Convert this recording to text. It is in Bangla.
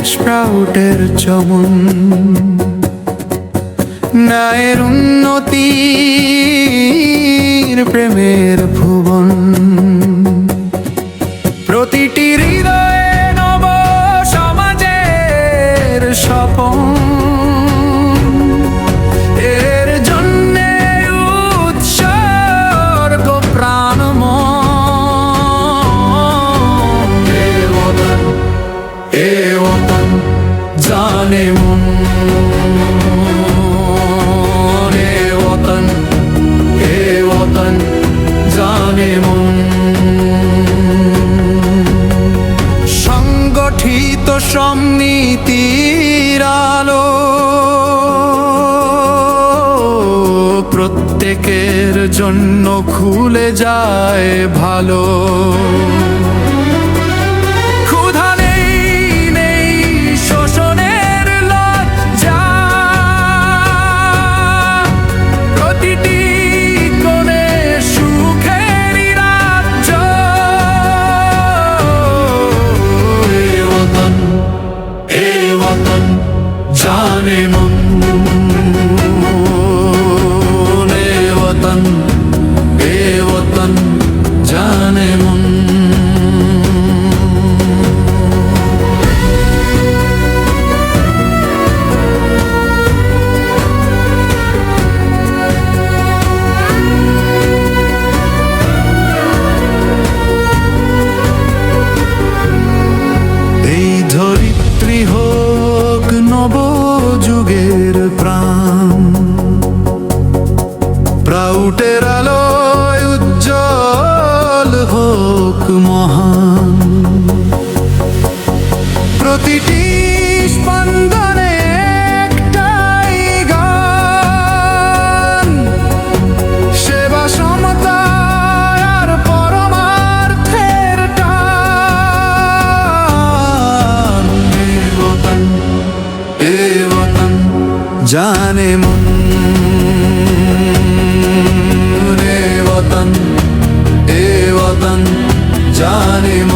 ভোটের চমন। নায়ের উন্নতির প্রেমের ভুবন। প্রতিটি হৃদয়ে নব সমাজের স্বপন। সংগঠিত সমনীতির প্রত্যেকের জন্য খুলে যায় ভালো। জানে মন এ ওতন এ প্রাউটের আলোয় উজ্জ্বল হোক মহান। প্রতিটি স্পন্দনে সেবা জানে মন। এ